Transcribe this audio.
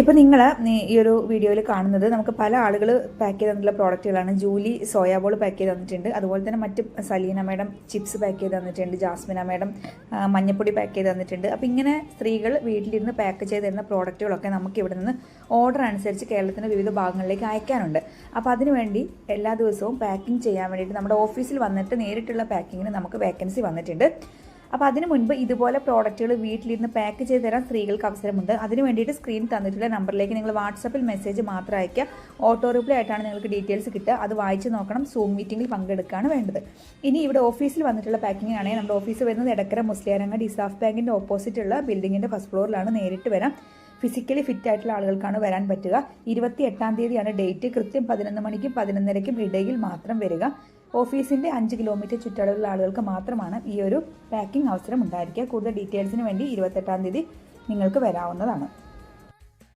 ഇപ്പം നിങ്ങൾ ഈ ഒരു വീഡിയോയിൽ കാണുന്നത് നമുക്ക് പല ആളുകൾ പാക്ക് ചെയ്ത് തന്നിട്ടുള്ള പ്രോഡക്റ്റുകളാണ് ജൂലി സോയാബോൾ പാക്ക് ചെയ്ത് തന്നിട്ടുണ്ട്. അതുപോലെ തന്നെ മറ്റ് സലീന മേഡം ചിപ്സ് പാക്ക് ചെയ്ത് തന്നിട്ടുണ്ട്. ജാസ്മിന മേഡം മഞ്ഞപ്പൊടി പാക്ക് ചെയ്ത് തന്നിട്ടുണ്ട്. അപ്പോൾ ഇങ്ങനെ സ്ത്രീകൾ വീട്ടിലിരുന്ന് പാക്ക് ചെയ്ത് തരുന്ന പ്രോഡക്റ്റുകളൊക്കെ നമുക്ക് ഇവിടെ നിന്ന് ഓർഡർ അനുസരിച്ച് കേരളത്തിന്റെ വിവിധ ഭാഗങ്ങളിലേക്ക് അയക്കാനുണ്ട്. അപ്പോൾ അതിനുവേണ്ടി എല്ലാ ദിവസവും പാക്കിംഗ് ചെയ്യാൻ വേണ്ടിയിട്ട് നമ്മുടെ ഓഫീസിൽ വന്നിട്ട് നേരിട്ടുള്ള പാക്കിങ്ങിന് നമുക്ക് വേക്കൻസി വന്നിട്ടുണ്ട്. അപ്പോൾ അതിന് മുൻപ് ഇതുപോലെ പ്രോഡക്റ്റുകൾ വീട്ടിലിരുന്ന് പാക്ക് ചെയ്ത് തരാൻ സ്ത്രീകൾക്ക് അവസരമുണ്ട്. അതിന് വേണ്ടിയിട്ട് സ്ക്രീൻ തന്നിട്ടുള്ള നമ്പറിലേക്ക് നിങ്ങൾ വാട്സപ്പിൽ മെസ്സേജ് മാത്രം അയക്കുക ഓട്ടോ റിപ്ലൈ ആയിട്ടാണ് നിങ്ങൾക്ക് ഡീറ്റെയിൽസ് കിട്ടുക. അത് വായിച്ച് നോക്കണം. സൂം മീറ്റിംഗിൽ പങ്കെടുക്കുകയാണ് വേണ്ടത്. ഇനി ഇവിടെ ഓഫീസിൽ വന്നിട്ടുള്ള പാക്കിംഗ് ആണെങ്കിൽ നമ്മുടെ ഓഫീസ് വരുന്നത് എടക്കര മുസ്ലിയാരങ്ങ ഡിസാഫ് ബാങ്കിന്റെ ഓപ്പോസിറ്റുള്ള ബിൽഡിങ്ങിന്റെ ഫസ്റ്റ് ഫ്ലോറിലാണ് നേരിട്ട് വരാം. ഫിസിക്കലി ഫിറ്റ് ആയിട്ടുള്ള ആളുകൾക്കാണ് വരാൻ പറ്റുക. ഇരുപത്തി എട്ടാം തീയതിയാണ് ഡേറ്റ് കൃത്യം പതിനൊന്ന് മണിക്കും പതിനൊന്നരയ്ക്കും ഇടയിൽ മാത്രം വരിക. ഓഫീസിന്റെ അഞ്ച് കിലോമീറ്റർ ചുറ്റളവിലുള്ള ആളുകൾക്ക് മാത്രമാണ് ഈ ഒരു പാക്കിംഗ് അവസരം ഉണ്ടായിരിക്കുക. കൂടുതൽ ഡീറ്റെയിൽസിന് വേണ്ടി ഇരുപത്തെട്ടാം തീയതി നിങ്ങൾക്ക് വരാവുന്നതാണ്.